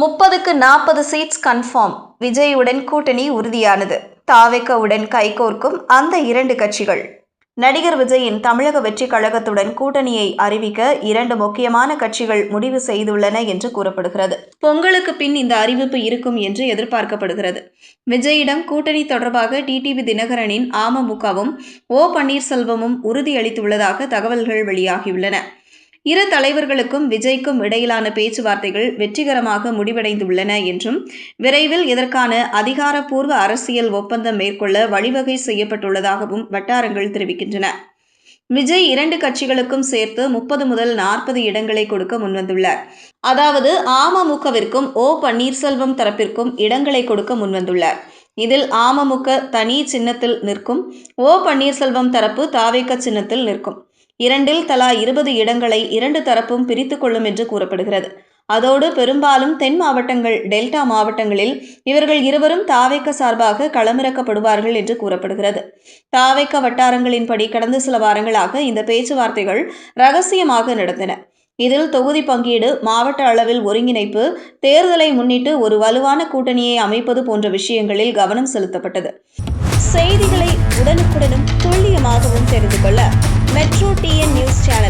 முப்பதுக்கு நாற்பது seeds confirm விஜயுடன் கூட்டணி உறுதியானது. தாவேக்கவுடன் கைகோர்க்கும் அந்த இரண்டு கட்சிகள். நடிகர் விஜயின் தமிழக வெற்றி கழகத்துடன் கூட்டணியை அறிவிக்க இரண்டு முக்கியமான கட்சிகள் முடிவு செய்துள்ளன என்று கூறப்படுகிறது. பொங்கலுக்கு பின் இந்த அறிவிப்பு இருக்கும் என்று எதிர்பார்க்கப்படுகிறது. விஜயிடம் கூட்டணி தொடர்பாக டிடிவி தினகரனின் அமமுகவும் ஓ பன்னீர்செல்வமும் உறுதியளித்துள்ளதாக தகவல்கள் வெளியாகியுள்ளன. இரு தலைவர்களுக்கும் விஜய்க்கும் இடையிலான பேச்சுவார்த்தைகள் வெற்றிகரமாக முடிவடைந்துள்ளன என்றும் விரைவில் இதற்கான அதிகாரப்பூர்வ அரசியல் ஒப்பந்தம் மேற்கொள்ள வழிவகை செய்யப்பட்டுள்ளதாகவும் வட்டாரங்கள் தெரிவிக்கின்றன. விஜய் இரண்டு கட்சிகளுக்கும் சேர்த்து முப்பது முதல் நாற்பது இடங்களை கொடுக்க முன்வந்துள்ளார். அதாவது அமமுகவிற்கும் ஓ. பன்னீர்செல்வம் தரப்பிற்கும் இடங்களை கொடுக்க முன்வந்துள்ளார். இதில் அமமுக தனி சின்னத்தில் நிற்கும் ஓ. பன்னீர்செல்வம் தரப்பு தாவேக்க சின்னத்தில் நிற்கும். இரண்டில் தலா இருபது இடங்களை இரண்டு தரப்பும் பிரித்து கொள்ளும் என்று கூறப்படுகிறது. அதோடு பெரும்பாலும் தென் மாவட்டங்கள் டெல்டா மாவட்டங்களில் இவர்கள் இருவரும் தாவேக்க சார்பாக களமிறக்கப்படுவார்கள் என்று கூறப்படுகிறது. தாவேக்க வட்டாரங்களின்படி கடந்த சில வாரங்களாக இந்த பேச்சுவார்த்தைகள் ரகசியமாக நடந்தன. இதில் தொகுதி பங்கீடு மாவட்ட அளவில் ஒருங்கிணைப்பு தேர்தலை முன்னிட்டு ஒரு வலுவான கூட்டணியை அமைப்பது போன்ற விஷயங்களில் கவனம் செலுத்தப்பட்டது. செய்திகளை உடனுக்குடனும் துல்லியமாகவும் தெரிந்து கொள்ள மெட்ரோ டிஎன் நியூஸ் சேனலை ஃபாலோ பண்ணுங்க